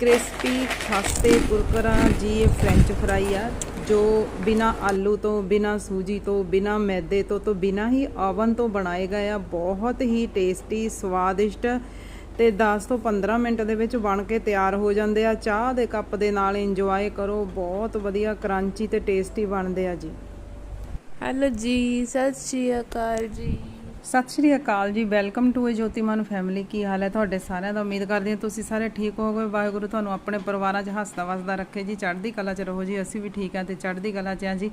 Crispy ਖਸਤੇ ਕੁਰਕਰਾ ਜੀ ਇਹ French fry ਆ, ਜੋ ਬਿਨਾ ਆਲੂ ਤੋਂ, ਬਿਨਾ ਸੂਜੀ ਤੋਂ, ਬਿਨਾ ਮੈਦੇ ਤੋਂ ਤੋਂ ਬਿਨਾ ਹੀ ਓਵਨ ਤੋਂ ਬਣਾਏ ਗਏ ਆ, ਬਹੁਤ ਹੀ ਟੇਸਟੀ ਸਵਾਦਿਸ਼ਟ ਤੇ 10 ਤੋਂ 15 ਮਿੰਟ ਦੇ ਵਿੱਚ ਬਣ ਕੇ ਤਿਆਰ ਹੋ ਜਾਂਦੇ ਆ। ਚਾਹ ਦੇ ਕੱਪ ਦੇ ਨਾਲ ਇੰਜੋਏ ਕਰੋ, ਬਹੁਤ ਵਧੀਆ ਕਰੰਚੀ ਤੇ ਟੇਸਟੀ ਬਣਦੇ ਆ ਜੀ। ਹੈਲੋ ਜੀ, ਸਤਿ ਸ਼੍ਰੀ ਅਕਾਲ ਜੀ। ਸਤਿ ਸ਼੍ਰੀ ਅਕਾਲ ਜੀ welcome to a Jotiman family ਕੀ ਹਾਲ ਹੈ ਤੁਹਾਡੇ ਸਾਰਿਆਂ ਦਾ? ਉਮੀਦ ਕਰਦੀ ਹਾਂ ਤੁਸੀਂ ਸਾਰੇ ਠੀਕ ਹੋਵੋਗੇ। ਵਾਹਿਗੁਰੂ ਤੁਹਾਨੂੰ ਆਪਣੇ ਪਰਿਵਾਰਾਂ 'ਚ ਹੱਸਦਾ ਵਸਦਾ ਰੱਖੇ ਜੀ। ਚੜ੍ਹਦੀ ਕਲਾ 'ਚ ਰਹੋ ਜੀ। ਅਸੀਂ ਵੀ ਠੀਕ ਹਾਂ ਤੇ ਚੜ੍ਹਦੀ ਕਲਾ 'ਚ ਹਾਂ ਜੀ।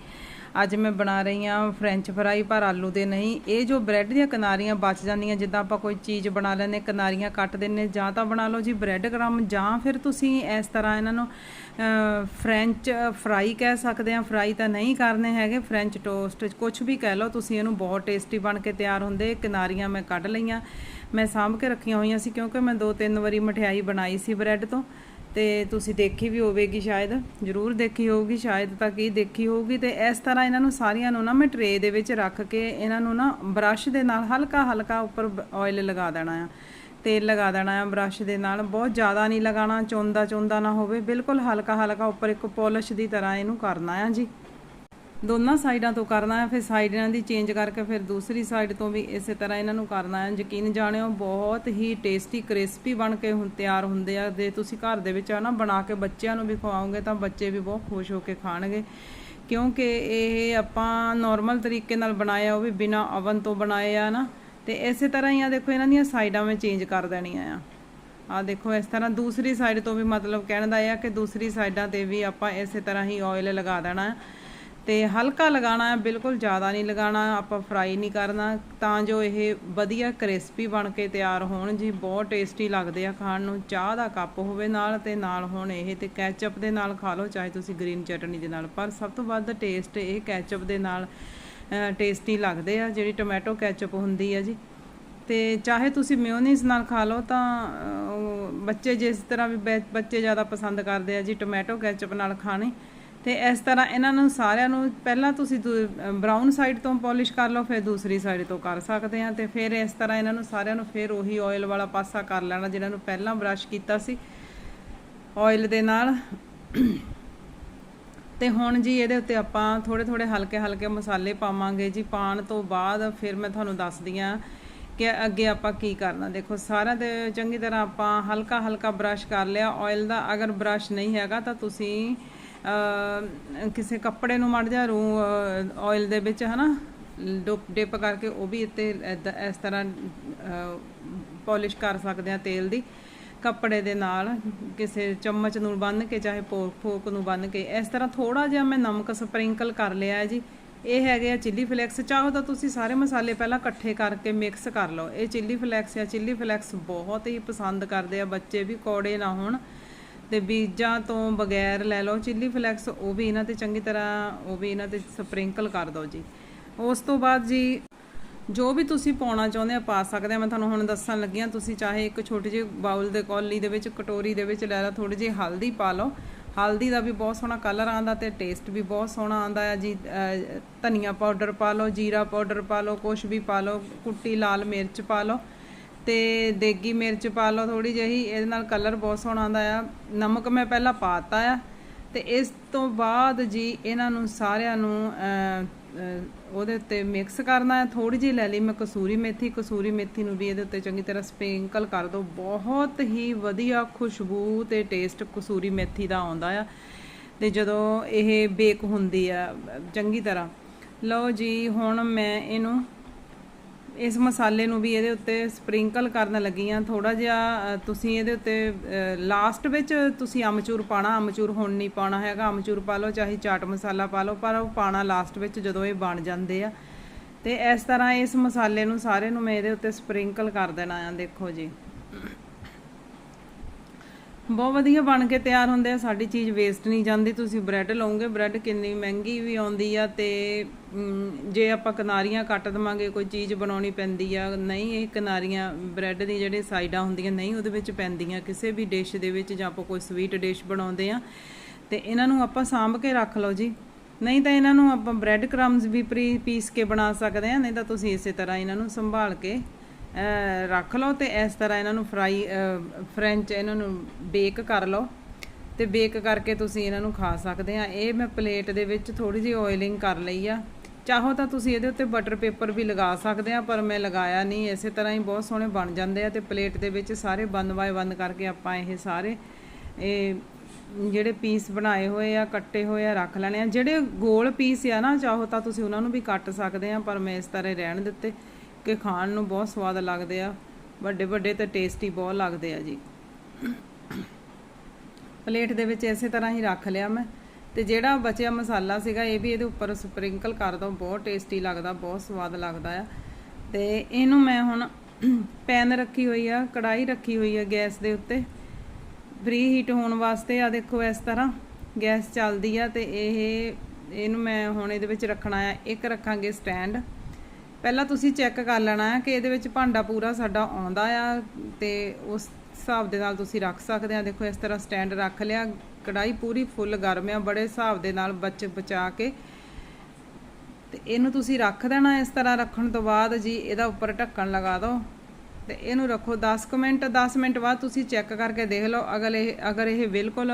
ਅੱਜ ਮੈਂ ਬਣਾ ਰਹੀ ਹਾਂ ਫ੍ਰੈਂਚ ਫਰਾਈ ਪਰ ਆਲੂ ਦੇ ਨਹੀਂ। ਇਹ ਜੋ ਬ੍ਰੈਡ ਦੀਆਂ ਕਿਨਾਰੀਆਂ ਬਚ ਜਾਂਦੀਆਂ ਜਿੱਦਾਂ ਆਪਾਂ ਕੋਈ ਚੀਜ਼ ਬਣਾ ਲੈਂਦੇ ਕਿਨਾਰੀਆਂ ਕੱਟ ਦਿੰਨੇ ਜਾਂ ਤਾਂ ਬਣਾ ਲਓ ਜੀ ਬ੍ਰੈਡ ਕ੍ਰਮ ਜਾਂ ਫਿਰ ਤੁਸੀਂ ਇਸ ਤਰ੍ਹਾਂ ਇਹਨਾਂ ਨੂੰ ਅਹ, ਫ੍ਰੈਂਚ ਫਰਾਈ ਕਹਿ ਸਕਦੇ ਆ ਫਰਾਈ ਤਾਂ ਨਹੀਂ ਕਰਨੇ ਹੈਗੇ। ਫ੍ਰੈਂਚ ਟੋਸਟ ਕੁਝ ਵੀ ਕਹਿ ਲਓ ਤੁਸੀਂ ਇਹਨੂੰ ਬਹੁਤ ਟੇਸਟੀ ਬਣ ਕੇ ਤਿਆਰ ਹੁੰਦੇ ਕਿਨਾਰੀਆਂ ਮੈਂ ਕੱਢ ਲਈਆਂ, ਮੈਂ ਸਾਂਭ ਕੇ ਰੱਖੀਆਂ ਹੋਈਆਂ ਸੀ ਕਿਉਂਕਿ ਮੈਂ ਦੋ ਤਿੰਨ ਵਾਰੀ ਮਠਿਆਈ ਬਣਾਈ ਸੀ ਬ੍ਰੈਡ ਤੋਂ ਤੇ ਤੁਸੀਂ ਦੇਖੀ ਵੀ ਹੋਵੇਗੀ ਸ਼ਾਇਦ, ਜ਼ਰੂਰ ਦੇਖੀ ਹੋਊਗੀ, ਸ਼ਾਇਦ ਤਾਂ ਕੀ ਦੇਖੀ ਹੋਊਗੀ ਤੇ ਇਸ ਤਰ੍ਹਾਂ ਇਹਨਾਂ ਨੂੰ ਸਾਰੀਆਂ ਨੂੰ ਨਾ ਮੈਂ ਟਰੇ ਦੇ ਵਿੱਚ ਰੱਖ ਕੇ ਇਹਨਾਂ ਨੂੰ ਨਾ ਬ੍ਰਸ਼ ਦੇ ਨਾਲ ਹਲਕਾ ਹਲਕਾ ਉੱਪਰ ਆਇਲ ਲਗਾ ਦੇਣਾ ਆ, ਤੇਲ ਲਗਾ ਦੇਣਾ ਆ ਬ੍ਰਸ਼ ਦੇ ਨਾਲ, ਬਹੁਤ ਜ਼ਿਆਦਾ ਨਹੀਂ ਲਗਾਉਣਾ ਚੋਂਦਾ ਚੋਂਦਾ ਨਾ ਹੋਵੇ, ਬਿਲਕੁਲ ਹਲਕਾ ਹਲਕਾ ਉੱਪਰ ਇੱਕ ਪਾਲਿਸ਼ ਦੀ ਤਰ੍ਹਾਂ ਇਹਨੂੰ ਕਰਨਾ ਆ ਜੀ। ਦੋਨਾਂ ਸਾਈਡਾਂ ਤੋਂ ਕਰਨਾ ਹੈ, ਫਿਰ ਸਾਈਡ ਇਹਨਾਂ ਦੀ ਚੇਂਜ ਕਰਕੇ ਫਿਰ ਦੂਸਰੀ ਸਾਈਡ ਤੋਂ ਵੀ ਇਸੇ ਤਰ੍ਹਾਂ ਇਹਨਾਂ ਨੂੰ ਕਰਨਾ ਹੈ। ਯਕੀਨ ਜਾਣਿਓ, ਬਹੁਤ ਹੀ ਟੇਸਟੀ ਕ੍ਰਿਸਪੀ ਬਣ ਕੇ ਹੁਣ ਤਿਆਰ ਹੁੰਦੇ ਆ। ਜੇ ਤੁਸੀਂ ਘਰ ਦੇ ਵਿੱਚ ਆ ਨਾ ਬਣਾ ਕੇ ਬੱਚਿਆਂ ਨੂੰ ਵੀ ਖਵਾਓਗੇ ਤਾਂ ਬੱਚੇ ਵੀ ਬਹੁਤ ਖੁਸ਼ ਹੋ ਕੇ ਖਾਣਗੇ। ਕਿਉਂਕਿ ਇਹ ਆਪਾਂ ਨਾਰਮਲ ਤਰੀਕੇ ਨਾਲ ਬਣਾਇਆ, ਉਹ ਵੀ ਬਿਨਾ ਓਵਨ ਤੋਂ ਬਣਾਏ ਆ ਨਾ। ਤੇ ਇਸੇ ਤਰ੍ਹਾਂ ਹੀ ਆ, ਦੇਖੋ ਇਹਨਾਂ ਦੀਆਂ ਸਾਈਡਾਂ ਮੈਂ ਚੇਂਜ ਕਰ ਦੇਣੀਆਂ ਆ। ਆ ਦੇਖੋ ਇਸ ਤਰ੍ਹਾਂ ਦੂਸਰੀ ਸਾਈਡ ਤੋਂ ਵੀ ਮਤਲਬ ਕਹਿਣ ਦਾ ਇਹ ਆ ਕਿ ਦੂਸਰੀ ਸਾਈਡਾਂ ਤੇ ਵੀ ਆਪਾਂ ਇਸੇ ਤਰ੍ਹਾਂ ਹੀ ਆਇਲ ਲਗਾ ਦੇਣਾ। ਹੈ ਤੇ ਹਲਕਾ ਲਗਾਉਣਾ ਹੈ, ਬਿਲਕੁਲ ਜ਼ਿਆਦਾ ਨਹੀਂ ਲਗਾਉਣਾ, ਆਪਾਂ ਫਰਾਈ ਨਹੀਂ ਕਰਨਾ, ਤਾਂ ਜੋ ਇਹ ਵਧੀਆ ਕ੍ਰਿਸਪੀ ਬਣ ਕੇ ਤਿਆਰ ਹੋਣ ਜੀ, ਬਹੁਤ ਟੇਸਟੀ ਲੱਗਦੇ ਆ ਖਾਣ ਨੂੰ, ਚਾਹ ਦਾ ਕੱਪ ਹੋਵੇ ਨਾਲ ਤੇ ਨਾਲ ਹੁਣ ਇਹ ਤੇ ਕੈਚਅਪ ਦੇ ਨਾਲ ਖਾ ਲਓ, ਚਾਹੇ ਤੁਸੀਂ ਗ੍ਰੀਨ ਚਟਨੀ ਦੇ ਨਾਲ, ਪਰ ਸਭ ਤੋਂ ਵੱਧ ਟੇਸਟ ਇਹ ਕੈਚਅਪ ਦੇ ਨਾਲ ਟੇਸਟੀ ਲੱਗਦੇ ਆ, ਜਿਹੜੀ ਟੋਮੈਟੋ ਕੈਚਅਪ ਹੁੰਦੀ ਆ ਜੀ। ਤੇ ਚਾਹੇ ਤੁਸੀਂ ਮਿਓਨੀਜ਼ ਨਾਲ ਖਾ ਲਓ, ਤਾਂ ਬੱਚੇ ਜਿਸ ਤਰ੍ਹਾਂ ਵੀ ਬੈ- ਬੱਚੇ ਜ਼ਿਆਦਾ ਪਸੰਦ ਕਰਦੇ ਆ ਜੀ ਟੋਮੈਟੋ ਕੈਚਅਪ ਨਾਲ ਖਾਣੇ ਤੇ ਇਸ ਤਰ੍ਹਾਂ ਇਹਨਾਂ ਨੂੰ ਸਾਰਿਆਂ ਨੂੰ ਪਹਿਲਾਂ ਤੁਸੀਂ ਬਰਾਊਨ ਸਾਈਡ ਤੋਂ ਪਾਲਿਸ਼ ਕਰ ਲਓ, ਫਿਰ ਦੂਸਰੀ ਸਾਈਡ ਤੋਂ ਕਰ ਸਕਦੇ ਆ ਤੇ ਫਿਰ ਇਸ ਤਰ੍ਹਾਂ ਇਹਨਾਂ ਨੂੰ ਸਾਰਿਆਂ ਨੂੰ ਫਿਰ ਉਹੀ ਆਇਲ ਵਾਲਾ ਪਾਸਾ ਕਰ ਲੈਣਾ ਜਿਹਨਾਂ ਨੂੰ ਪਹਿਲਾਂ ਬ੍ਰਸ਼ ਕੀਤਾ ਸੀ ਆਇਲ ਦੇ ਨਾਲ। ਤੇ ਹੁਣ ਜੀ ਇਹਦੇ ਉੱਤੇ ਆਪਾਂ ਥੋੜੇ ਥੋੜੇ ਹਲਕੇ ਹਲਕੇ ਮਸਾਲੇ ਪਾਵਾਂਗੇ ਜੀ। ਪਾਣ ਤੋਂ ਬਾਅਦ ਫਿਰ ਮੈਂ ਤੁਹਾਨੂੰ ਦੱਸਦੀ ਆ ਕਿ ਅੱਗੇ ਆਪਾਂ ਕੀ ਕਰਨਾ। ਦੇਖੋ ਸਾਰਾ ਦੇ ਚੰਗੀ ਤਰ੍ਹਾਂ ਆਪਾਂ ਹਲਕਾ ਹਲਕਾ ਬ੍ਰਸ਼ ਕਰ ਲਿਆ। ਆਇਲ ਦਾ ਅਗਰ ਬ੍ਰਸ਼ ਨਹੀਂ ਹੈਗਾ ਤਾਂ ਤੁਸੀਂ ਕਿਸੇ ਕੱਪੜੇ ਨੂੰ ਮੜ ਜਾ ਰੂ ਆਇਲ ਦੇ ਵਿੱਚ, ਹਨਾ, ਡੁੱਪ ਡਿਪ ਕਰਕੇ ਉਹ ਵੀ ਇੱਥੇ ਏਦਾਂ- ਇਸ ਤਰ੍ਹਾਂ ਪਾਲਿਸ਼ ਕਰ ਸਕਦੇ ਆ ਤੇਲ ਦੀ, ਕੱਪੜੇ ਦੇ ਨਾਲ, ਕਿਸੇ ਚਮਚ ਨੂੰ ਬੰਨ ਕੇ, ਚਾਹੇ ਪੋਕ ਫੋਕ ਨੂੰ ਬੰਨ ਕੇ, ਇਸ ਤਰ੍ਹਾਂ ਥੋੜਾ ਜਿਹਾ ਮੈਂ ਨਮਕ ਸਪ੍ਰਿੰਕਲ ਕਰ ਲਿਆ ਹੈ ਜੀ। ਇਹ ਹੈਗੇ ਆ ਚਿੱਲੀ ਫਲੈਕਸ ਚਾਹੋ ਤਾਂ ਤੁਸੀਂ ਸਾਰੇ ਮਸਾਲੇ ਪਹਿਲਾਂ ਇਕੱਠੇ ਕਰਕੇ ਮਿਕਸ ਕਰ ਲਓ। ਇਹ ਚਿੱਲੀ ਫਲੈਕਸ ਆ ਚਿੱਲੀ ਫਲੈਕਸ ਬਹੁਤ ਹੀ ਪਸੰਦ ਕਰਦੇ ਆ, ਬੱਚੇ ਵੀ ਕੌੜੇ ਨਾ ਹੋਣ। ਤੇ ਬੀਜਾਂ ਤੋਂ ਬਗੈਰ ਲੈ ਲਓ ਚਿੱਲੀ ਫਲੈਕਸ ਉਹ ਵੀ ਇਹਨਾਂ ਤੇ ਚੰਗੀ ਤਰ੍ਹਾਂ, ਉਹ ਵੀ ਇਹਨਾਂ ਤੇ ਸਪ੍ਰਿੰਕਲ ਕਰ ਦਿਓ ਜੀ। ਉਸ ਤੋਂ ਬਾਅਦ ਜੀ, ਜੋ ਵੀ ਤੁਸੀਂ ਪਾਉਣਾ ਚਾਹੁੰਦੇ ਆ ਪਾ ਸਕਦੇ ਆ। ਮੈਂ ਤੁਹਾਨੂੰ ਹੁਣ ਦੱਸਣ ਲੱਗੀ ਆ ਤੁਸੀਂ ਚਾਹੇ ਇੱਕ ਛੋਟੀ ਜਿਹੀ ਬਾਉਲ ਦੇ ਕੌਲੀ ਦੇ ਵਿੱਚ, ਕਟੋਰੀ ਦੇ ਵਿੱਚ ਲੈ ਲਓ ਥੋੜੀ ਜਿਹੀ ਹਲਦੀ ਪਾ ਲਓ। ਹਲਦੀ ਦਾ ਵੀ ਬਹੁਤ ਸੋਹਣਾ ਕਲਰ ਆਂਦਾ ਤੇ ਟੇਸਟ ਵੀ ਬਹੁਤ ਸੋਹਣਾ ਆਂਦਾ ਹੈ ਜੀ। ਧਨੀਆ ਪਾਊਡਰ ਪਾ ਲਓ, ਜੀਰਾ ਪਾਊਡਰ ਪਾ ਲਓ, ਕੁਛ ਵੀ ਪਾ ਲਓ, ਕੁੱਟੀ ਲਾਲ ਮਿਰਚ ਪਾ ਲਓ। ਤੇ ਦੇਗੀ ਮਿਰਚ ਪਾ ਲਓ ਥੋੜੀ ਜਿਹੀ, ਇਹਦੇ ਨਾਲ ਕਲਰ ਬਹੁਤ ਸੋਹਣਾ ਆਉਂਦਾ ਆ। ਨਮਕ ਮੈਂ ਪਹਿਲਾਂ ਪਾਤਾ ਆ ਤੇ ਇਸ ਤੋਂ ਬਾਅਦ ਜੀ ਇਹਨਾਂ ਨੂੰ ਸਾਰਿਆਂ ਨੂੰ ਉਹਦੇ ਉੱਤੇ ਮਿਕਸ ਕਰਨਾ ਹੈ ਥੋੜੀ ਜਿਹੀ ਲੈ ਲਈ ਮੈਂ ਕਸੂਰੀ ਮੇਥੀ ਕਸੂਰੀ ਮੇਥੀ ਨੂੰ ਵੀ ਇਹਦੇ ਉੱਤੇ ਚੰਗੀ ਤਰ੍ਹਾਂ ਸਪ੍ਰਿੰਕਲ ਕਰ ਦਿਓ। ਬਹੁਤ ਹੀ ਵਧੀਆ ਖੁਸ਼ਬੂ ਤੇ ਟੇਸਟ ਕਸੂਰੀ ਮੇਥੀ ਦਾ ਆਉਂਦਾ ਆ। ਤੇ ਜਦੋਂ ਇਹ ਬੇਕ ਹੁੰਦੀ ਆ, ਚੰਗੀ ਤਰ੍ਹਾਂ। ਲਓ ਜੀ, ਹੁਣ ਮੈਂ ਇਹਨੂੰ ਇਸ ਮਸਾਲੇ ਨੂੰ ਵੀ ਇਹਦੇ ਉੱਤੇ ਸਪ੍ਰਿੰਕਲ ਕਰਨ ਲੱਗੀ ਆ ਥੋੜਾ ਜਿਹਾ ਤੁਸੀਂ ਇਹਦੇ ਉੱਤੇ ਲਾਸਟ ਵਿੱਚ ਤੁਸੀਂ ਅਮਚੂਰ ਪਾਣਾ ਅਮਚੂਰ ਹੁਣ ਨਹੀਂ ਪਾਣਾ ਹੈਗਾ। ਅਮਚੂਰ ਪਾ ਲਓ, ਚਾਹੇ ਚਾਟ ਮਸਾਲਾ ਪਾ ਲਓ, ਪਰ ਉਹ ਪਾਣਾ ਲਾਸਟ ਵਿੱਚ ਜਦੋਂ ਇਹ ਬਣ ਜਾਂਦੇ ਆ। ਤੇ ਇਸ ਤਰ੍ਹਾਂ ਇਸ ਮਸਾਲੇ ਨੂੰ, ਸਾਰੇ ਨੂੰ ਮੈਂ ਇਹਦੇ ਉੱਤੇ ਸਪ੍ਰਿੰਕਲ ਕਰ ਦੇਣਾ ਆ, ਦੇਖੋ ਜੀ। ਬਹੁਤ ਵਧੀਆ ਬਣ ਕੇ ਤਿਆਰ ਹੁੰਦੇ ਆ, ਸਾਡੀ ਚੀਜ਼ ਵੇਸਟ ਨਹੀਂ ਜਾਂਦੀ। ਤੁਸੀਂ ਬ੍ਰੈਡ ਲਓਗੇ ਬ੍ਰੈਡ ਕਿੰਨੀ ਮਹਿੰਗੀ ਵੀ ਆਉਂਦੀ ਆ ਤੇ ਜੇ ਆਪਾਂ ਕਿਨਾਰੀਆਂ ਕੱਟ ਦਵਾਂਗੇ, ਕੋਈ ਚੀਜ਼ ਬਣਾਉਣੀ ਪੈਂਦੀ ਆ, ਨਹੀਂ, ਇਹ ਕਿਨਾਰੀਆਂ ਬ੍ਰੈਡ ਦੀ ਜਿਹੜੇ ਸਾਈਡਾਂ ਹੁੰਦੀਆਂ, ਨਹੀਂ, ਉਹਦੇ ਵਿੱਚ ਪੈਂਦੀਆਂ। ਕਿਸੇ ਵੀ ਡਿਸ਼ ਦੇ ਵਿੱਚ ਜਾਂ ਆਪਾਂ ਕੋਈ ਸਵੀਟ ਡਿਸ਼ ਬਣਾਉਂਦੇ ਆ, ਤੇ ਇਹਨਾਂ ਨੂੰ ਆਪਾਂ ਸਾਂਭ ਕੇ ਰੱਖ ਲਓ ਜੀ। ਨਹੀਂ ਤਾਂ ਇਹਨਾਂ ਨੂੰ ਆਪਾਂ ਬ੍ਰੈਡ ਕ੍ਰਮਸ ਵੀ ਪ੍ਰੀ ਪੀਸ ਕੇ ਬਣਾ ਸਕਦੇ ਆ, ਨਹੀਂ ਤਾਂ ਤੁਸੀਂ ਇਸੇ ਤਰ੍ਹਾਂ ਇਹਨਾਂ ਨੂੰ ਸੰਭਾਲ ਕੇ ਰੱਖ ਲਓ ਤੇ ਇਸ ਤਰ੍ਹਾਂ ਇਹਨਾਂ ਨੂੰ ਫਰਾਈ ਫ੍ਰੈਂਚ ਇਹਨਾਂ ਨੂੰ ਬੇਕ ਕਰ ਲਓ। ਤੇ ਬੇਕ ਕਰਕੇ ਤੁਸੀਂ ਇਹਨਾਂ ਨੂੰ ਖਾ ਸਕਦੇ ਆ। ਇਹ ਮੈਂ ਪਲੇਟ ਦੇ ਵਿੱਚ ਥੋੜੀ ਜਿਹੀ ਆਇਲਿੰਗ ਕਰ ਲਈ ਆ। ਚਾਹੋ ਤਾਂ ਤੁਸੀਂ ਇਹਦੇ ਉੱਤੇ ਬਟਰ ਪੇਪਰ ਵੀ ਲਗਾ ਸਕਦੇ ਆ, ਪਰ ਮੈਂ ਲਗਾਇਆ ਨਹੀਂ। ਇਸੇ ਤਰ੍ਹਾਂ ਹੀ ਬਹੁਤ ਸੋਹਣੇ ਬਣ ਜਾਂਦੇ ਆ ਤੇ ਪਲੇਟ ਦੇ ਵਿੱਚ ਸਾਰੇ ਬੰਦ ਬਾਏ ਬੰਦ ਕਰਕੇ ਆਪਾਂ ਇਹ ਸਾਰੇ, ਇਹ ਜਿਹੜੇ ਪੀਸ ਬਣਾਏ ਹੋਏ ਆ, ਕੱਟੇ ਹੋਏ ਆ, ਰੱਖ ਲੈਣੇ ਆ। ਜਿਹੜੇ ਗੋਲ ਪੀਸ ਆ ਨਾ, ਚਾਹੋ ਤਾਂ ਤੁਸੀਂ ਉਹਨਾਂ ਨੂੰ ਵੀ ਕੱਟ ਸਕਦੇ ਆ, ਪਰ ਮੈਂ ਇਸ ਤਰ੍ਹਾਂ ਰਹਿਣ ਦਿੱਤੇ। ਕਿ ਖਾਣ ਨੂੰ ਬਹੁਤ ਸਵਾਦ ਲੱਗਦੇ ਆ। ਵੱਡੇ ਵੱਡੇ ਤੇ ਟੇਸਟੀ ਬਹੁਤ ਲੱਗਦੇ ਆ ਜੀ। ਪਲੇਟ ਦੇ ਵਿੱਚ ਇਸੇ ਤਰ੍ਹਾਂ ਹੀ ਰੱਖ ਲਿਆ ਮੈਂ। ਤੇ ਜਿਹੜਾ ਬਚਿਆ ਮਸਾਲਾ ਸੀਗਾ, ਇਹ ਵੀ ਇਹਦੇ ਉੱਪਰ ਸਪ੍ਰਿੰਕਲ ਕਰ ਦੋ। ਬਹੁਤ ਟੇਸਟੀ ਲੱਗਦਾ, ਬਹੁਤ ਸਵਾਦ ਲੱਗਦਾ ਆ। ਤੇ ਇਹਨੂੰ ਮੈਂ ਹੁਣ ਪੈਨ ਰੱਖੀ ਹੋਈ ਆ ਕੜਾਈ ਰੱਖੀ ਹੋਈ ਆ ਗੈਸ ਦੇ ਉੱਤੇ। ਫ੍ਰੀ ਹੀਟ ਹੋਣ ਵਾਸਤੇ ਆ ਦੇਖੋ ਇਸ ਤਰ੍ਹਾਂ ਗੈਸ ਚੱਲਦੀ ਆ ਤੇ ਇਹ, ਇਹਨੂੰ ਮੈਂ ਹੁਣ ਇਹਦੇ ਵਿੱਚ ਰੱਖਣਾ ਆ। ਇੱਕ ਰੱਖਾਂਗੇ ਸਟੈਂਡ ਪਹਿਲਾਂ ਤੁਸੀਂ ਚੈੱਕ ਕਰ ਲੈਣਾ ਹੈ ਕਿ ਇਹਦੇ ਵਿੱਚ ਭਾਂਡਾ ਪੂਰਾ ਸਾਡਾ ਆਉਂਦਾ ਆ ਤੇ ਉਸ ਹਿਸਾਬ ਦੇ ਨਾਲ ਤੁਸੀਂ ਰੱਖ ਸਕਦੇ ਆ। ਦੇਖੋ, ਇਸ ਤਰ੍ਹਾਂ ਸਟੈਂਡ ਰੱਖ ਲਿਆ। ਕੜਾਈ ਪੂਰੀ ਫੁੱਲ ਗਰਮ ਆ, ਬੜੇ ਹਿਸਾਬ ਦੇ ਨਾਲ ਬਚ ਬਚਾ ਕੇ। ਤੇ ਇਹਨੂੰ ਤੁਸੀਂ ਰੱਖ ਦੇਣਾ ਇਸ ਤਰ੍ਹਾਂ ਰੱਖਣ ਤੋਂ ਬਾਅਦ ਜੀ, ਇਹਦਾ ਉੱਪਰ ਢੱਕਣ ਲਗਾ ਦਿਓ। ਤੇ ਇਹਨੂੰ ਰੱਖੋ 10 ਕੁ ਮਿੰਟ 10 ਮਿੰਟ ਬਾਅਦ ਤੁਸੀਂ ਚੈੱਕ ਕਰਕੇ ਦੇਖ ਲਓ। ਅਗਰ ਇਹ ਅਗਰ ਇਹ ਬਿਲਕੁਲ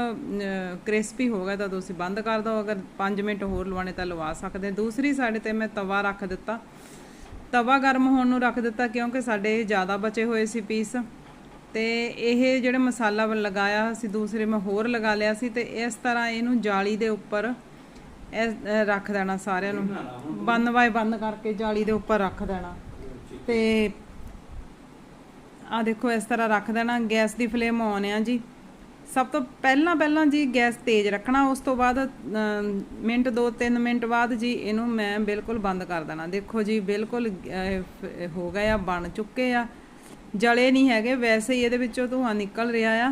ਕ੍ਰਿਸਪੀ ਹੋ ਗਿਆ ਤਾਂ ਤੁਸੀਂ ਬੰਦ ਕਰ ਦਿਓ। ਅਗਰ 5 ਮਿੰਟ ਹੋਰ ਲਵਾਣੇ ਤਾਂ ਲਵਾ ਸਕਦੇ। ਦੂਸਰੀ ਸਾਈਡ ਤੇ ਮੈਂ ਤਵਾ ਰੱਖ ਦਿੱਤਾ। ਤਵਾ ਗਰਮ ਹੋਣ ਨੂੰ ਰੱਖ ਦਿੱਤਾ ਕਿਉਂਕਿ ਸਾਡੇ ਜ਼ਿਆਦਾ ਬਚੇ ਹੋਏ ਸੀ ਪੀਸ। ਤੇ ਇਹ ਜਿਹੜੇ ਮਸਾਲਾ ਲਗਾਇਆ ਸੀ ਦੂਸਰੇ ਮੈਂ ਹੋਰ ਲਗਾ ਲਿਆ ਸੀ ਤੇ ਇਸ ਤਰ੍ਹਾਂ ਇਹਨੂੰ ਜਾਲੀ ਦੇ ਉੱਪਰ ਇਹ ਰੱਖ ਦੇਣਾ ਸਾਰਿਆਂ ਨੂੰ। ਬੰਦ ਵਾਏ ਬੰਦ ਕਰਕੇ ਜਾਲੀ ਦੇ ਉੱਪਰ ਰੱਖ ਦੇਣਾ। ਤੇ ਆ ਦੇਖੋ ਇਸ ਤਰ੍ਹਾਂ ਰੱਖ ਦੇਣਾ। ਗੈਸ ਦੀ ਫਲੇਮ ਆਨ ਆ ਜੀ। ਸਭ ਤੋਂ ਪਹਿਲਾਂ ਪਹਿਲਾਂ ਜੀ ਗੈਸ ਤੇਜ਼ ਰੱਖਣਾ, ਉਸ ਤੋਂ ਬਾਅਦ ਮਿੰਟ 2-3 ਮਿੰਟ ਬਾਅਦ ਜੀ ਇਹਨੂੰ ਮੈਂ ਬਿਲਕੁਲ ਬੰਦ ਕਰ ਦੇਣਾ। ਦੇਖੋ ਜੀ, ਬਿਲਕੁਲ ਹੋ ਗਏ ਆ, ਬਣ ਚੁੱਕੇ ਆ। ਜਲੇ ਨਹੀਂ ਹੈਗੇ, ਵੈਸੇ ਹੀ ਇਹਦੇ ਵਿੱਚੋਂ ਧੂੰਆਂ ਨਿਕਲ ਰਿਹਾ ਆ।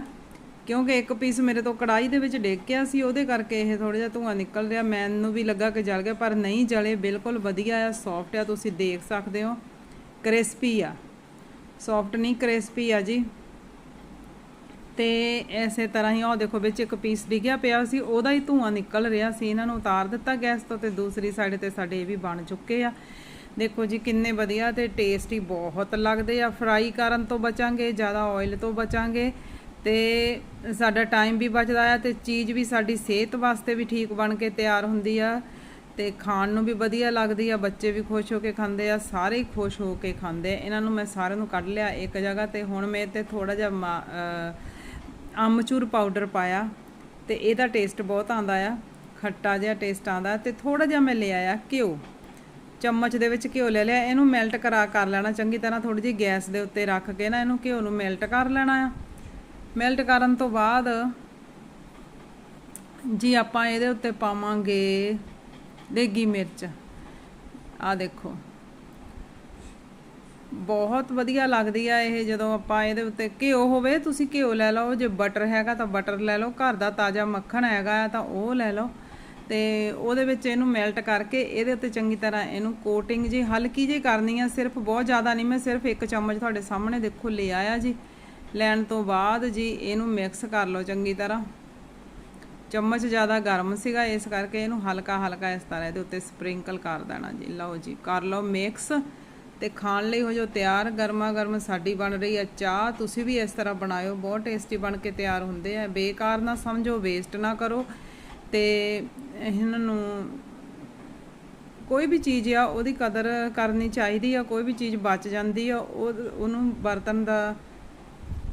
ਕਿਉਂਕਿ ਇੱਕ ਪੀਸ ਮੇਰੇ ਤੋਂ ਕੜਾਈ ਦੇ ਵਿੱਚ ਡਿੱਗ ਗਿਆ ਸੀ, ਉਹਦੇ ਕਰਕੇ ਇਹ ਥੋੜਾ ਜਿਹਾ ਧੂੰਆਂ ਨਿਕਲ ਰਿਹਾ। ਮੈਨੂੰ ਵੀ ਲੱਗਾ ਕਿ ਜਲ ਗਿਆ, ਪਰ ਨਹੀਂ ਜਲੇ, ਬਿਲਕੁਲ ਵਧੀਆ ਆ ਸੌਫਟ ਆ, ਤੁਸੀਂ ਦੇਖ ਸਕਦੇ ਹੋ। ਕ੍ਰਿਸਪੀ ਆ। ਸੌਫਟ ਨਹੀਂ ਕ੍ਰਿਸਪੀ ਆ ਜੀ। ਤੇ ਐਸੇ ਤਰ੍ਹਾਂ ਹੀ ਉਹ ਦੇਖੋ ਵਿੱਚ ਇੱਕ ਪੀਸ ਡਿੱਗਿਆ ਪਿਆ ਸੀ, ਉਹਦਾ ਹੀ ਧੂੰਆਂ ਨਿਕਲ ਰਿਹਾ ਸੀ, ਇਹਨਾਂ ਨੂੰ ਉਤਾਰ ਦਿੱਤਾ ਗੈਸ ਤੋਂ ਤੇ ਦੂਸਰੀ ਸਾਈਡ ਤੇ ਸਾਡੇ ਇਹ ਵੀ ਬਣ ਚੁੱਕੇ ਆ। ਦੇਖੋ ਜੀ ਕਿੰਨੇ ਵਧੀਆ ਤੇ ਟੇਸਟੀ ਬਹੁਤ ਲੱਗਦੇ ਆ। ਫਰਾਈ ਕਰਨ ਤੋਂ ਬਚਾਂਗੇ, ਜ਼ਿਆਦਾ ਆਇਲ ਤੋਂ ਬਚਾਂਗੇ ਤੇ ਸਾਡਾ ਟਾਈਮ ਵੀ ਬਚਦਾ ਆ ਤੇ ਚੀਜ਼ ਵੀ ਸਾਡੀ ਸਿਹਤ ਵਾਸਤੇ ਵੀ ਠੀਕ ਬਣ ਕੇ ਤਿਆਰ ਹੁੰਦੀ ਆ ਤੇ ਖਾਣ ਨੂੰ ਵੀ ਵਧੀਆ ਲੱਗਦੀ ਆ, ਬੱਚੇ ਵੀ ਖੁਸ਼ ਹੋ ਕੇ ਖਾਂਦੇ ਆ, ਸਾਰੇ ਹੀ ਖੁਸ਼ ਹੋ ਕੇ ਖਾਂਦੇ ਆ। ਇਹਨਾਂ ਨੂੰ ਮੈਂ ਸਾਰਿਆਂ ਨੂੰ ਕੱਢ ਲਿਆ ਇੱਕ ਜਗ੍ਹਾ ਤੇ, ਹੁਣ ਮੈਂ ਤੇ ਥੋੜਾ ਜਿਹਾ ਮਾ- ਅਮਚੂਰ ਪਾਊਡਰ ਪਾਇਆ ਤੇ ਇਹਦਾ ਟੇਸਟ ਬਹੁਤ ਆਂਦਾ ਆ, ਖੱਟਾ ਜਿਹਾ ਟੇਸਟ ਆਂਦਾ ਤੇ ਥੋੜਾ ਜਿਹਾ ਮੈਂ ਲਿਆ ਆ ਘਿਓ। ਚਮਚ ਦੇ ਵਿੱਚ ਘਿਓ ਲੈ ਲਿਆ, ਇਹਨੂੰ ਮੈਲਟ ਕਰਾ ਕਰ ਲੈਣਾ, ਚੰਗੀ ਤਰ੍ਹਾਂ ਥੋੜੀ ਜਿਹੀ ਗੈਸ ਦੇ ਉੱਤੇ ਰੱਖ ਕੇ ਨਾ ਇਹਨੂੰ ਘਿਓ ਨੂੰ ਮੈਲਟ ਕਰ ਲੈਣਾ ਆ। ਮੈਲਟ ਕਰਨ ਤੋਂ ਬਾਅਦ ਜੀ ਆਪਾਂ ਇਹਦੇ ਉੱਤੇ ਪਾਵਾਂਗੇ ਦੇਗੀ ਮਿਰਚ। ਆ ਦੇਖੋ। ਬਹੁਤ ਵਧੀਆ ਲੱਗਦੀ ਆ ਇਹ ਜਦੋਂ ਆਪਾਂ ਇਹਦੇ ਉੱਤੇ ਘਿਓ ਹੋਵੇ, ਤੁਸੀਂ ਘਿਓ ਲੈ ਲਓ, ਜੇ ਬਟਰ ਹੈਗਾ ਤਾਂ ਬਟਰ ਲੈ ਲਓ, ਘਰ ਦਾ ਤਾਜ਼ਾ ਮੱਖਣ ਹੈਗਾ ਆ ਤਾਂ ਉਹ ਲੈ ਲਓ। ਤੇ ਉਹਦੇ ਵਿੱਚ ਇਹਨੂੰ ਮੈਲਟ ਕਰਕੇ ਇਹਦੇ ਉੱਤੇ ਚੰਗੀ ਤਰ੍ਹਾਂ ਇਹਨੂੰ ਕੋਟਿੰਗ ਜੀ ਹਲਕੀ ਜਿਹੀ ਕਰਨੀ ਆ, ਸਿਰਫ ਬਹੁਤ ਜ਼ਿਆਦਾ ਨਹੀਂ, ਮੈਂ ਸਿਰਫ ਇੱਕ ਚਮਚ ਤੁਹਾਡੇ ਸਾਹਮਣੇ ਦੇਖੋ ਲੈ ਆਇਆ ਜੀ। ਲੈਣ ਤੋਂ ਬਾਅਦ ਜੀ ਇਹਨੂੰ ਮਿਕਸ ਕਰ ਲਓ ਚੰਗੀ ਤਰ੍ਹਾਂ। ਚਮਚ ਜ਼ਿਆਦਾ ਗਰਮ ਸੀਗਾ, ਇਸ ਕਰਕੇ ਇਹਨੂੰ ਹਲਕਾ ਹਲਕਾ ਇਸ ਤਰ੍ਹਾਂ ਇਹਦੇ ਉੱਤੇ ਸਪ੍ਰਿੰਕਲ ਕਰ ਦੇਣਾ ਜੀ। ਲਓ ਜੀ, ਕਰ ਲਓ ਮਿਕਸ ਤੇ ਖਾਣ ਲਈ ਹੋ ਜੋ ਤਿਆਰ। ਗਰਮਾ ਗਰਮ ਸਾਡੀ ਬਣ ਰਹੀ ਹੈ ਚਾਹ। ਤੁਸੀਂ ਵੀ ਇਸ ਤਰ੍ਹਾਂ ਬਣਾਇਓ। ਬਹੁਤ ਟੇਸਟੀ ਬਣ ਕੇ ਤਿਆਰ ਹੁੰਦੇ ਆ। ਬੇਕਾਰ ਨਾ ਸਮਝੋ ਵੇਸਟ ਨਾ ਕਰੋ। ਤੇ ਇਹਨਾਂ ਨੂੰ ਕੋਈ ਵੀ ਚੀਜ਼ ਆ, ਉਹਦੀ ਕਦਰ ਕਰਨੀ ਚਾਹੀਦੀ ਆ। ਕੋਈ ਵੀ ਚੀਜ਼ ਬਚ ਜਾਂਦੀ ਆ, ਉਹ, ਉਹਨੂੰ ਵਰਤਣ ਦਾ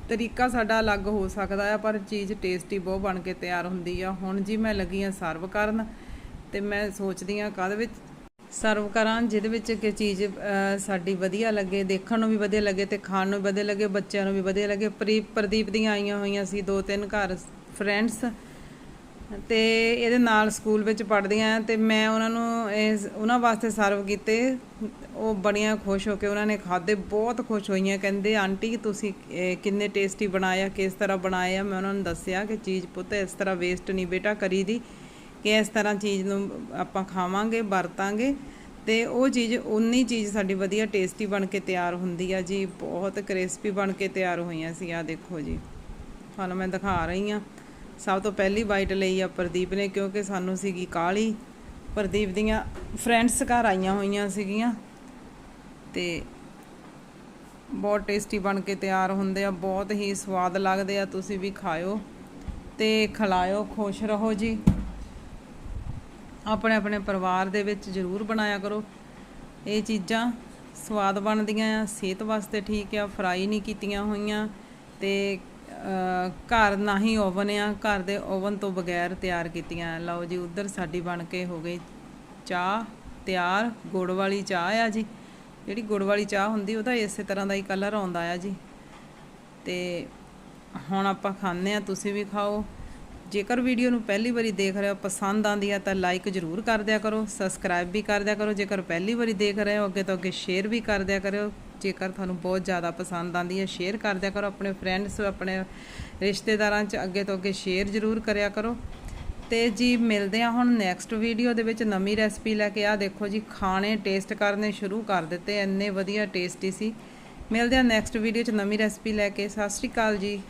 ਤਰੀਕਾ ਸਾਡਾ ਅਲੱਗ ਹੋ ਸਕਦਾ ਆ, ਪਰ ਚੀਜ਼ ਟੇਸਟੀ ਬਹੁਤ ਬਣ ਕੇ ਤਿਆਰ ਹੁੰਦੀ ਆ। ਹੁਣ ਜੀ ਮੈਂ ਲੱਗੀ ਆ ਸਰਵ ਕਰਨ ਤੇ ਮੈਂ ਸੋਚਦੀ ਆ, ਕਾਹਦੇ ਵਿੱਚ ਸਰਵ ਕਰਾਂ, ਜਿਹਦੇ ਵਿੱਚ ਕਿ ਚੀਜ਼ ਸਾਡੀ ਵਧੀਆ ਲੱਗੇ, ਦੇਖਣ ਨੂੰ ਵੀ ਵਧੀਆ ਲੱਗੇ ਤੇ ਖਾਣ ਨੂੰ ਵੀ ਵਧੀਆ ਲੱਗੇ, ਬੱਚਿਆਂ ਨੂੰ ਵੀ ਵਧੀਆ ਲੱਗੇ। ਪ੍ਰੀਪ ਪ੍ਰਦੀਪ ਦੀਆਂ ਆਈਆਂ ਹੋਈਆਂ ਸੀ ਦੋ ਤਿੰਨ ਘਰ ਫਰੈਂਡਸ ਤੇ ਇਹਦੇ ਨਾਲ ਸਕੂਲ ਵਿੱਚ ਪੜ੍ਹਦੀਆਂ ਤੇ ਮੈਂ ਉਹਨਾਂ ਨੂੰ ਇਸ ਉਹਨਾਂ ਵਾਸਤੇ ਸਰਵ ਕੀਤੇ। ਉਹ ਬੜੀਆਂ ਖੁਸ਼ ਹੋ ਕੇ ਉਹਨਾਂ ਨੇ ਖਾਦੇ ਬਹੁਤ ਖੁਸ਼ ਹੋਈਆਂ, ਕਹਿੰਦੇ, ਆਂਟੀ, ਤੁਸੀਂ ਕਿੰਨੇ ਟੇਸਟੀ ਬਣਾਇਆ, ਕਿਸ ਤਰ੍ਹਾਂ ਬਣਾਇਆ? ਮੈਂ ਉਹਨਾਂ ਨੂੰ ਦੱਸਿਆ ਕਿ ਚੀਜ਼ ਪੁੱਤ ਇਸ ਤਰ੍ਹਾਂ ਵੇਸਟ ਨਹੀਂ ਬੇਟਾ ਕਰੀਦੀ। ਕਿ ਇਸ ਤਰ੍ਹਾਂ ਚੀਜ਼ ਨੂੰ ਆਪਾਂ ਖਾਵਾਂਗੇ, ਵਰਤਾਂਗੇ ਤੇ ਉਹ ਚੀਜ਼, ਉਨੀ ਚੀਜ਼ ਸਾਡੀ ਵਧੀਆ ਟੇਸਟੀ ਬਣ ਕੇ ਤਿਆਰ ਹੁੰਦੀ ਆ ਜੀ, ਬਹੁਤ ਕ੍ਰਿਸਪੀ ਬਣ ਕੇ ਤਿਆਰ ਹੋਈਆਂ ਸੀ ਆ ਦੇਖੋ ਜੀ। ਤੁਹਾਨੂੰ ਮੈਂ ਦਿਖਾ ਰਹੀ ਆ ਸਭ ਤੋਂ ਪਹਿਲੀ ਬਾਈਟ ਲਈ ਆ ਪ੍ਰਦੀਪ ਨੇ, ਕਿਉਂਕਿ ਸਾਨੂੰ ਸੀਗੀ ਕਾਲੀ ਪ੍ਰਦੀਪ ਦੀਆਂ ਫਰੈਂਡਸ ਘਰ ਆਈਆਂ ਹੋਈਆਂ ਸੀਗੀਆਂ ਤੇ ਬਹੁਤ ਟੇਸਟੀ ਬਣ ਕੇ ਤਿਆਰ ਹੁੰਦੇ ਆ, ਬਹੁਤ ਹੀ ਸਵਾਦ ਲੱਗਦੇ ਆ, ਤੁਸੀਂ ਵੀ ਖਾਓ ਤੇ ਖਿਲਾਇਓ, ਖੁਸ਼ ਰਹੋ ਜੀ। ਆਪਣੇ ਆਪਣੇ ਪਰਿਵਾਰ ਦੇ ਵਿੱਚ ਜ਼ਰੂਰ ਬਣਾਇਆ ਕਰੋ। ਇਹ ਚੀਜ਼ਾਂ ਸਵਾਦ ਬਣਦੀਆਂ ਆ ਸਿਹਤ ਵਾਸਤੇ ਠੀਕ ਆ, ਫਰਾਈ ਨਹੀਂ ਕੀਤੀਆਂ ਹੋਈਆਂ ਤੇ ਘਰ ਨਾ ਹੀ ਓਵਨ ਆ, ਘਰ ਦੇ ਓਵਨ ਤੋਂ ਬਗੈਰ ਤਿਆਰ ਕੀਤੀਆਂ। ਲਓ ਜੀ, ਉਧਰ ਸਾਡੀ ਬਣ ਕੇ ਹੋ ਗਈ ਚਾਹ, ਤਿਆਰ। ਗੁੜ ਵਾਲੀ ਚਾਹ ਆ ਜੀ। ਜਿਹੜੀ ਗੁੜ ਵਾਲੀ ਚਾਹ ਹੁੰਦੀ, ਉਹਦਾ ਇਸੇ ਤਰ੍ਹਾਂ ਦਾ ਹੀ ਕਲਰ ਆਉਂਦਾ ਆ ਜੀ। ਤੇ ਹੁਣ ਆਪਾਂ ਖਾਂਦੇ ਆ, ਤੁਸੀਂ ਵੀ ਖਾਓ। ਜੇਕਰ ਵੀਡੀਓ ਨੂੰ ਪਹਿਲੀ ਵਾਰੀ ਦੇਖ ਰਹੇ ਹੋ ਪਸੰਦ ਆਂਦੀ ਆ ਤਾਂ ਲਾਈਕ ਜ਼ਰੂਰ ਕਰ ਦਿਆ ਕਰੋ ਸਬਸਕ੍ਰਾਈਬ ਵੀ ਕਰ ਦਿਆ ਕਰੋ। ਜੇਕਰ ਪਹਿਲੀ ਵਾਰੀ ਦੇਖ ਰਹੇ ਹੋ ਅੱਗੇ ਤੋਂ ਅੱਗੇ ਸ਼ੇਅਰ ਵੀ ਕਰ ਦਿਆ ਕਰੋ ਜੇਕਰ ਤੁਹਾਨੂੰ ਬਹੁਤ ਜ਼ਿਆਦਾ ਪਸੰਦ ਆਂਦੀ ਹੈ ਸ਼ੇਅਰ ਕਰ ਦਿਆ ਕਰੋ। ਆਪਣੇ ਫਰੈਂਡਸ ਆਪਣੇ ਰਿਸ਼ਤੇਦਾਰਾਂ 'ਚ ਅੱਗੇ ਤੋਂ ਅੱਗੇ ਸ਼ੇਅਰ ਜ਼ਰੂਰ ਕਰਿਆ ਕਰੋ। ਤੇ ਜੀ, ਮਿਲਦੇ ਆ ਹੁਣ ਨੈਕਸਟ ਵੀਡੀਓ ਦੇ ਵਿੱਚ ਨਵੀਂ ਰੈਸਪੀ ਲੈ ਕੇ। ਆ ਦੇਖੋ ਜੀ, ਖਾਣੇ ਟੇਸਟ ਕਰਨੇ ਸ਼ੁਰੂ ਕਰ ਦਿੱਤੇ। ਇੰਨੇ ਵਧੀਆ ਟੇਸਟੀ ਸੀ। ਮਿਲਦੇ ਆ ਨੈਕਸਟ ਵੀਡੀਓ 'ਚ ਨਵੀਂ ਰੈਸਪੀ ਲੈ ਕੇ। ਸਤਿ ਸ਼੍ਰੀ ਅਕਾਲ ਜੀ।